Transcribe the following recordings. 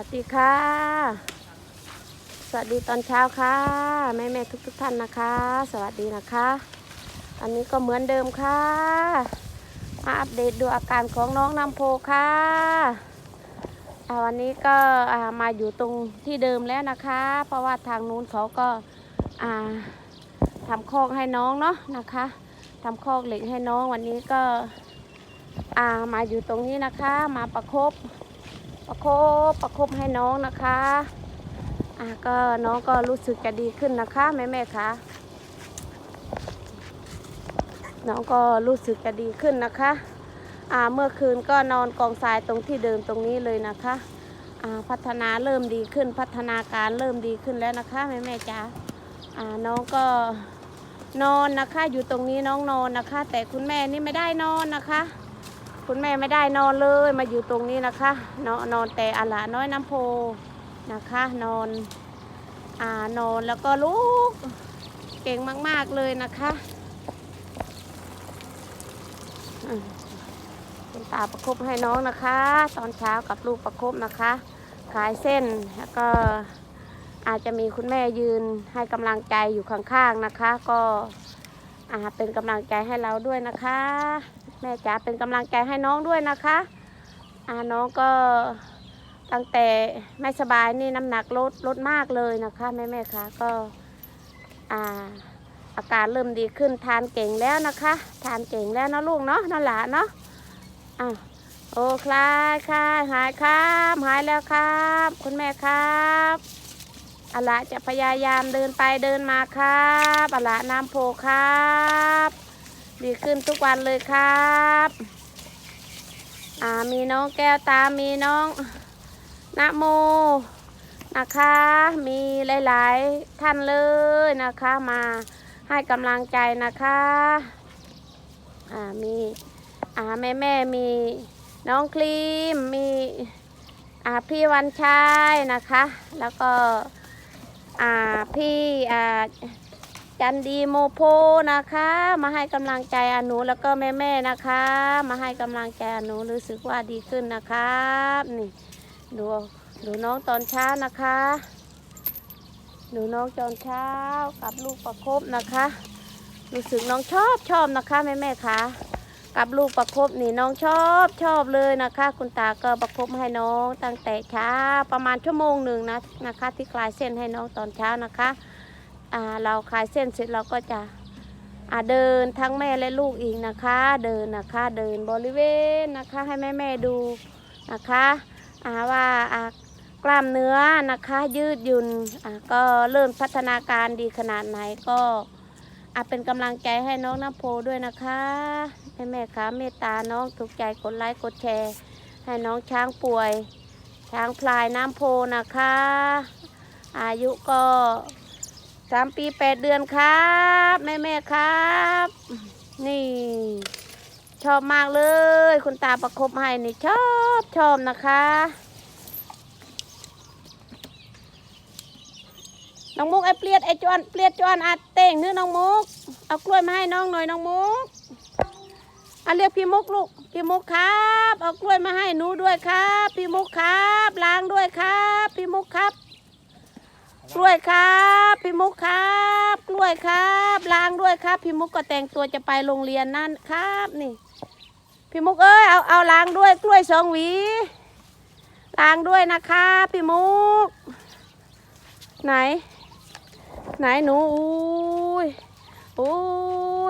วัสดีค่ะ สวัสดีตอนเช้าค่ะ แม่แม่ทุกทุกท่านนะคะ สวัสดีนะคะ อันนี้ก็เหมือนเดิมค่ะ มาอัปเดตดูอาการของน้องน้ำโพค่ะอ่าวันนี้ก็มาอยู่ตรงที่เดิมแล้วนะคะ เพราะว่าทางนู้นเขาก็ทำคอกให้น้องเนาะนะคะทำคอกเหล็กให้น้องวันนี้ก็มาอยู่ตรงนี้นะคะ มาประคบ ประคบประคบให้น้องนะคะอะก็น้องก็รู้สึกจะดีขึ้นนะคะแม่แม่คะน้องก็รู้สึกจะดีขึ้นนะคะอ่าเมื่อคืนก็นอนกองทรายตรงที่เดิมตรงนี้เลยนะคะอ่าพัฒนาเริ่มดีขึ้น พัฒนาการเริ่มดีขึ้นแล้วนะคะแม่แม่จ๋าอ่าน้องก็นอนนะคะ อยู่ตรงนี้น้องนอนนะคะ แต่คุณแม่นี่ไม่ได้นอนนะคะ คุณแม่ไม่ได้นอนเลยมาอยู่ตรงนี้นะคะ นอนนอนแต่อาลาน้อยน้ำโพนะคะ นอนอ่านอนแล้วก็ลุกเก่งมาก ๆ เลยนะคะคุณตาประคบให้น้องนะคะ ตอนเช้ากับลูกประคบนะคะ ขายเส้นแล้วก็อาจจะมีคุณแม่ยืนให้กำลังใจอยู่ข้าง ๆ นะคะ ก็ อาเป็นกำลังใจให้เราด้วยนะคะ แม่จ๋าเป็นกำลังใจให้น้องด้วยนะคะอ่าน้องก็ตั้งแต่ไม่สบายนี่น้ำหนักลดลดมากเลยนะคะแม่แม่คะก็อ่าอาการเริ่มดีขึ้นทานเก่งแล้วนะคะ ทานเก่งแล้วนะลูกเนาะนั่นหละเนาะอะโอ้คลายคลายหายครับ หายแล้วครับ คุณแม่ครับ อะละจะพยายามเดินไปเดินมาครับอะละน้ำโพครับ ดีขึ้นทุกวันเลยครับอ่ามีน้องแก้วตา มีน้องนะโมนะคะ มีหลาย ๆ ท่านเลยนะคะมาให้กำลังใจนะคะอ่ามีอ่าแม่แม่มีน้องครีมมีอ่าพี่วันชัยนะคะ แล้วก็ อ่าพี่อ่าจันดีโมโพนะคะ มาให้กำลังใจอหนูแล้วก็แม่แม่นะคะ มาให้กำลังใจอหนูรู้สึกว่าดีขึ้นนะครับนี่ดูดูน้องตอนเช้านะคะดูน้องตอนเช้ากับลูกประคบนะคะ รู้สึกน้องชอบชอบนะคะแม่แม่คะ กับลูกประคบนี่น้องชอบชอบเลยนะคะ คุณตาก็ประคบให้น้องตั้งแต่เช้าประมาณชั่วโมงหนึ่งนะนะคะ ที่คลายเส้นให้น้องตอนเช้านะคะอ่าเราคลายเส้นเสร็จเราก็จะอ่าเดินทั้งแม่และลูกอีกนะคะ เดินนะคะเดินบริเวณนะคะให้แม่แม่ๆดูนะคะอ่าว่าอ่ากล้ามเนื้อนะคะยืดหยุ่นอ่าก็เริ่มพัฒนาการดีขนาดไหนก็ อาเป็นกำลังใจให้น้องน้ำโพด้วยนะคะแม่แม่คะเมตตาน้องถูกใจกดไลค์กดแชร์ ให้น้องช้างป่วย ช้างพลายน้ำโพนะคะ อายุก็สามปีแปดเดือนครับแม่แม่ครับ นี่ ชอบมากเลย คุณตาประคบให้นี่ชอบชอบนะคะ น้องมุกไอ้เปลียดไอ้จวนเปลียดจวนอาเต่งนื้อน้องมุก เอากล้วยมาให้น้องหน่อยน้องมุกเอาเรียกพี่มุกลูกพี่มุกครับ เอากล้วยมาให้หนูด้วยครับ พี่มุกครับ ล้างด้วยครับ พี่มุกครับ กล้วยครับ พี่มุกครับ กล้วยครับ ล้างด้วยครับ พี่มุกก็แต่งตัวจะไปโรงเรียนนั่นครับนี่ พี่มุกเอ้ยเอาเอาล้างด้วยกล้วยสองหวีล้างด้วยนะคะพี่มุก ไหน ไหนหนูอุ้ยอุ้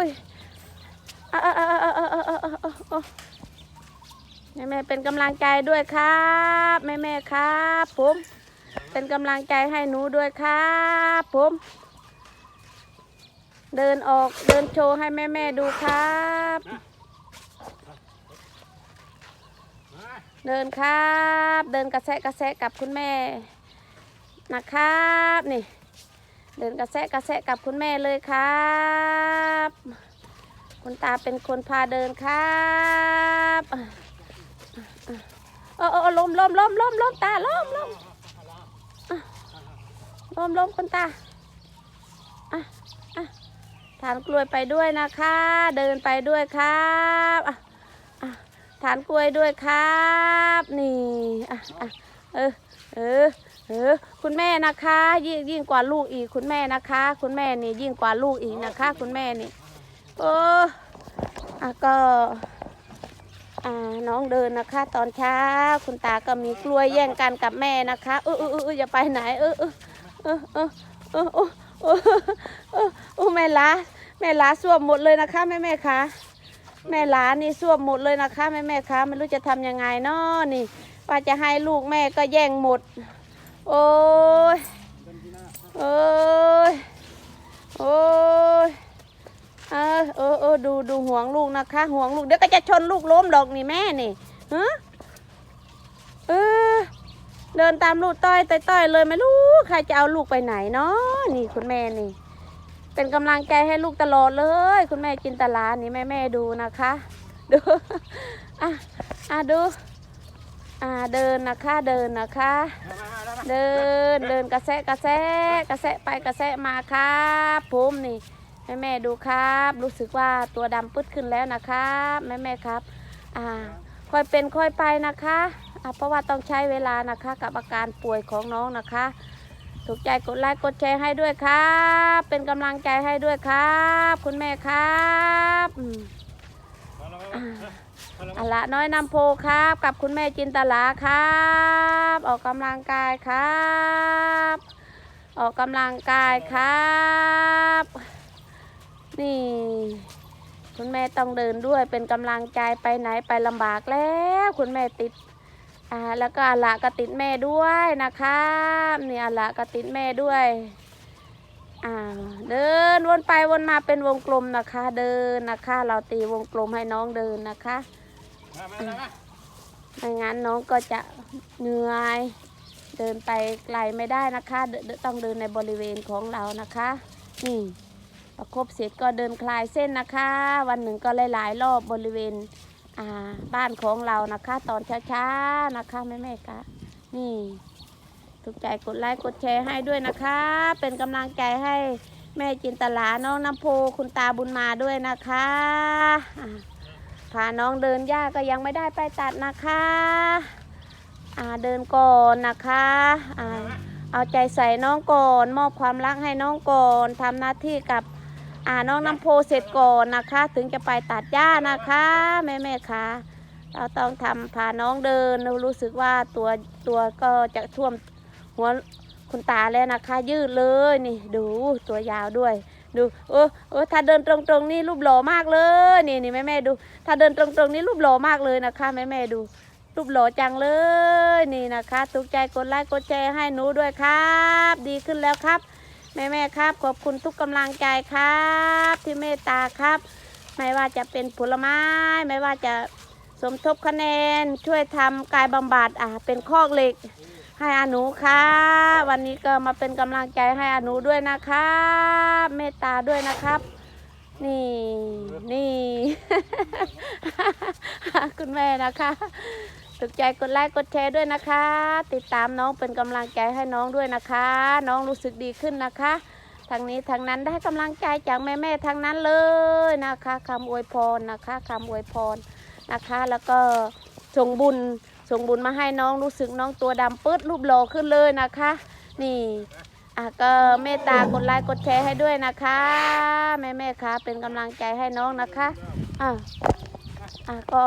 ยแม่แม่เป็นกำลังใจด้วยครับแม่แม่ครับผมเป็นกำลังใจให้หนูด้วยครับผมเดินออกเดินโชว์ให้แม่แม่ดูครับ เดินครับ เดินกระแซะกระแซะกับคุณแม่นะครับนี่ เดินกระแสะกระแสะกับคุณแม่เลยครับ คุณตาเป็นคนพาเดินครับเออเออล้มล้มล้มล้มล้มตาล้มล้มล้มล้มคุณตาอะอะทานกล้วยไปด้วยนะคะ เดินไปด้วยครับอะอะทานกล้วยด้วยครับ นี่อะอะเออเออ ออคุณแม่นะคะ ยิ่งยิ่งกว่าลูกอีกคุณแม่นะคะ คุณแม่นี่ยิ่งกว่าลูกอีกนะคะ คุณแม่นี่เอออะก็อ่าน้องเดินนะคะ ตอนเช้า คุณตาก็มีกล้วยแย่งกันกับแม่นะคะเออเออเอออย่าไปไหนเออเออเออเออเออเออแม่ล้าแม่ล้าสวมหมดเลยนะคะแม่แม่คะแม่ล้านี่สวมหมดเลยนะคะแม่แม่คะไม่รู้จะทำยังไงนาะนี่ว่าจะให้ลูกแม่ก็แย่งหมด โอ้ย โอ้ย โอ้ยเออเออเออดูดูห่วงลูกนะคะ ห่วงลูก เดี๋ยวก็จะชนลูกล้มดอกนี่แม่นี่ฮะเออ เดินตามลูกต้อยต้อยต้อยเลยไม่รู้ใครจะเอาลูกไปไหนเนาะนี่คุณแม่นี่ เป็นกำลังใจให้ลูกตลอดเลย คุณแม่จินตลานี่แม่แม่ดูนะคะ ดูอะอะดู อ่าเดินนะคะเดินนะคะ เดินเดินกระแสะกระแสะกระแสะไปกระแสะมาครับผมนี่แม่แม่ดูครับ รู้สึกว่าตัวดำปึ๊ดขึ้นแล้วนะครับแม่แม่ครับอ่าค่อยเป็นค่อยไปนะคะอ่าเพราะว่าต้องใช้เวลานะคะกับอาการป่วยของน้องนะคะ ถูกใจกดไลค์กดแชร์ให้ด้วยครับ เป็นกำลังใจให้ด้วยครับ คุณแม่ครับอืมอ่า อะละน้อยนำโพครับ กับคุณแม่จินตลาครับ ออกกำลังกายครับ ออกกำลังกายครับ นี่ คุณแม่ต้องเดินด้วยเป็นกำลังใจไปไหนไปลำบากแล้ว คุณแม่ติดอ่าแล้วก็อาละก็ติดแม่ด้วยนะครับนี่อาละก็ติดแม่ด้วยอ่าเดินวนไปวนมาเป็นวงกลมนะคะ เดินนะคะ เราตีวงกลมให้น้องเดินนะคะ ไม่งั้นน้องก็จะเหนื่อย เดินไปไกลไม่ได้นะคะเดินต้องเดินในบริเวณของเรานะคะ นี่ประครบเสร็จก็เดินคลายเส้นนะคะ วันหนึ่งก็หลายๆรอบบริเวณบ้านของเรานะคะ ตอนช้าๆนะคะแม่แม่ๆคะนี่ถูกใจกดไลค์กดแชร์ให้ด้วยนะคะ เป็นกำลังใจให้แม่จินตลาน้องน้ำโพคุณตาบุญมาด้วยนะคะ พาน้องเดินย่าก็ยังไม่ได้ไปตัดนะคะอ่าเดินก่อนนะคะอ่าเอาใจใส่น้องก่อน มอบความรักให้น้องก่อนทำหน้าที่กับอ่าน้องน้ำโพเสร็จก่อนนะคะ ถึงจะไปตัดหญ้านะคะแม่แม่คะเราต้องทำพาน้องเดินรู้สึกว่าตัวตัวก็จะท่วมหัวคุณตาแล้วนะคะ ยืดเลยนี่ดูตัวยาวด้วย ดูเออเออถ้าเดินตรงๆนี่รูปหล่อมากเลยนี่นี่แม่แม่ดู ถ้าเดินตรงๆนี่รูปหล่อมากเลยนะคะแม่แม่ดู รูปหล่อจังเลยนี่นะคะถูกใจกดไลค์กดแชร์ให้หนูด้วยครับ ดีขึ้นแล้วครับ แม่แม่ครับ ขอบคุณทุกกำลังใจครับ ที่เมตตาครับ ไม่ว่าจะเป็นผลไม้ ไม่ว่าจะสมทบคะแนนช่วยทำกายบำบัดอ่าเป็นคอกเหล็ก ให้อานูค่ะวันนี้ก็มาเป็นกำลังใจให้อานูด้วยนะครับเมตตาด้วยนะครับ นี่นี่ คุณแม่นะคะถูกใจกดไลค์กดแชร์ด้วยนะคะ ติดตามน้องเป็นกำลังใจให้น้องด้วยนะคะ น้องรู้สึกดีขึ้นนะคะทางนี้ทางนั้นได้กำลังใจจากแม่แม่ๆทางนั้นเลยนะคะคำอวยพรนะคะคำอวยพรนะคะ แล้วก็ส่งบุญ ส่งบุญมาให้น้องรู้สึกน้องตัวดำปื๊ดรูปโลขึ้นเลยนะคะ นี่อะก็เมตตากดไลค์กดแชร์ให้ด้วยนะคะ แม่แม่คะเป็นกำลังใจให้น้องนะคะอะอะก็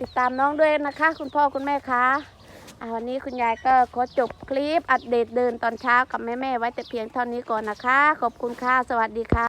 ติดตามน้องด้วยนะคะ คุณพ่อคุณแม่คะอะวันนี้คุณยายก็ขอจบคลิปอัปเดตเดินตอนเช้ากับแม่แม่ไว้แต่เพียงเท่านี้ก่อนนะคะ ขอบคุณค่ะสวัสดีค่ะ